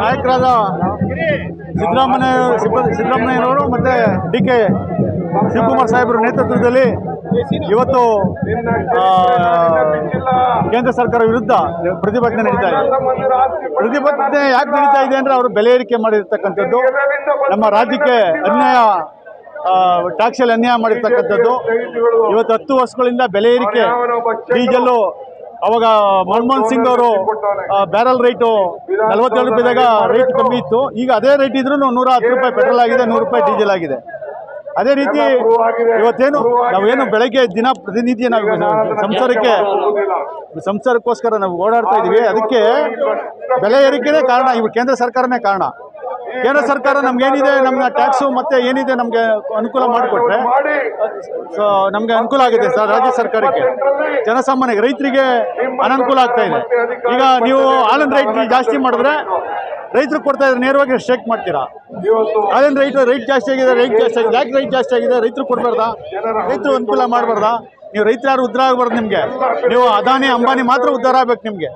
ನಾಯಕರಾದ ಸಿದ್ದರಾಮಯ್ಯ ಸಿದ್ದರಾಮಯ್ಯನವರು ಮತ್ತು ಡಿ ಕೆ ಶಿವಕುಮಾರ್ ಸಾಹೇಬರ ನೇತೃತ್ವದಲ್ಲಿ ಇವತ್ತು ಕೇಂದ್ರ ಸರ್ಕಾರ ವಿರುದ್ಧ ಪ್ರತಿಭಟನೆ ನಡೀತಾ ಇದೆ. ಪ್ರತಿಭಟನೆ ಯಾಕೆ ನಡೀತಾ ಇದೆ ಅಂದರೆ ಅವರು ಬೆಲೆ ಏರಿಕೆ ಮಾಡಿರ್ತಕ್ಕಂಥದ್ದು, ನಮ್ಮ ರಾಜ್ಯಕ್ಕೆ ಅನ್ಯಾಯ ಟ್ಯಾಕ್ಸಲ್ಲಿ ಅನ್ಯಾಯ ಮಾಡಿರ್ತಕ್ಕಂಥದ್ದು. ಇವತ್ತು ಹತ್ತು ವರ್ಷಗಳಿಂದ ಬೆಲೆ ಏರಿಕೆ, ಡೀಸೆಲ್ಲು ಅವಾಗ ಮನಮೋಹನ್ ಸಿಂಗ್ ಅವರು ಬ್ಯಾರಲ್ ರೇಟು ನಲವತ್ತೇಳು ರೂಪಾಯಿದಾಗ ರೇಟ್ ಕಮ್ಮಿ ಇತ್ತು. ಈಗ ಅದೇ ರೇಟ್ ಇದ್ರೂ ನೂರ ಹತ್ತು ರೂಪಾಯಿ ಪೆಟ್ರೋಲ್ ಆಗಿದೆ ನೂರು ರೂಪಾಯಿ ಡೀಸೆಲ್ ಆಗಿದೆ. ಅದೇ ರೀತಿ ಇವತ್ತೇನು ನಾವೇನು ಬೆಳಗ್ಗೆ ದಿನ ಪ್ರತಿನಿತ್ಯ ನಾವು ಸಂಸಾರಕ್ಕೆ ಸಂಸಾರಕ್ಕೋಸ್ಕರ ನಾವು ಓಡಾಡ್ತಾ ಇದೀವಿ ಅದಕ್ಕೆ ಬೆಲೆ ಏರಿಕೆನೇ ಕಾರಣ. ಇವು ಕೇಂದ್ರ ಸರ್ಕಾರನೇ ಕಾರಣ. ಕೇಂದ್ರ ಸರ್ಕಾರ ನಮ್ಗೇನಿದೆ ನಮ್ಗೆ ಟ್ಯಾಕ್ಸು ಮತ್ತೆ ಏನಿದೆ ನಮಗೆ ಅನುಕೂಲ ಮಾಡಿಕೊಟ್ರೆ ಸೊ ನಮಗೆ ಅನುಕೂಲ ಆಗಿದೆ ಸರ್ ರಾಜ್ಯ ಸರ್ಕಾರಕ್ಕೆ. ಜನಸಾಮಾನ್ಯರಿಗೆ, ರೈತರಿಗೆ ಅನನುಕೂಲ ಆಗ್ತಾ ಇದೆ. ಈಗ ನೀವು ಹಾಲಿನ ರೈಟ್ ಜಾಸ್ತಿ ಮಾಡಿದ್ರೆ ರೈತರು ಕೊಡ್ತಾ ಇದ್ರೆ ನೇರವಾಗಿ ಸ್ಟ್ರೈಕ್ ಮಾಡ್ತೀರಾ? ಹಾಲಿನ ರೈಟ್ ರೈಟ್ ಜಾಸ್ತಿ ಆಗಿದೆ ರೈಟ್ ಜಾಸ್ತಿ ಆಗಿದೆ, ಯಾಕೆ ರೈಟ್ ಜಾಸ್ತಿ ಆಗಿದೆ, ರೈತರು ಕೊಡಬಾರ್ದಾ? ರೈತರು ಅನುಕೂಲ ಮಾಡಬಾರ್ದಾ? ನೀವು ರೈತರು ಯಾರು ಉದ್ಧಾರ ಆಗಬಾರ್ದು ನಿಮಗೆ? ನೀವು ಅದಾನಿ, ಅಂಬಾನಿ ಮಾತ್ರ ಉದ್ಧಾರ ಆಗ್ಬೇಕು ನಿಮಗೆ.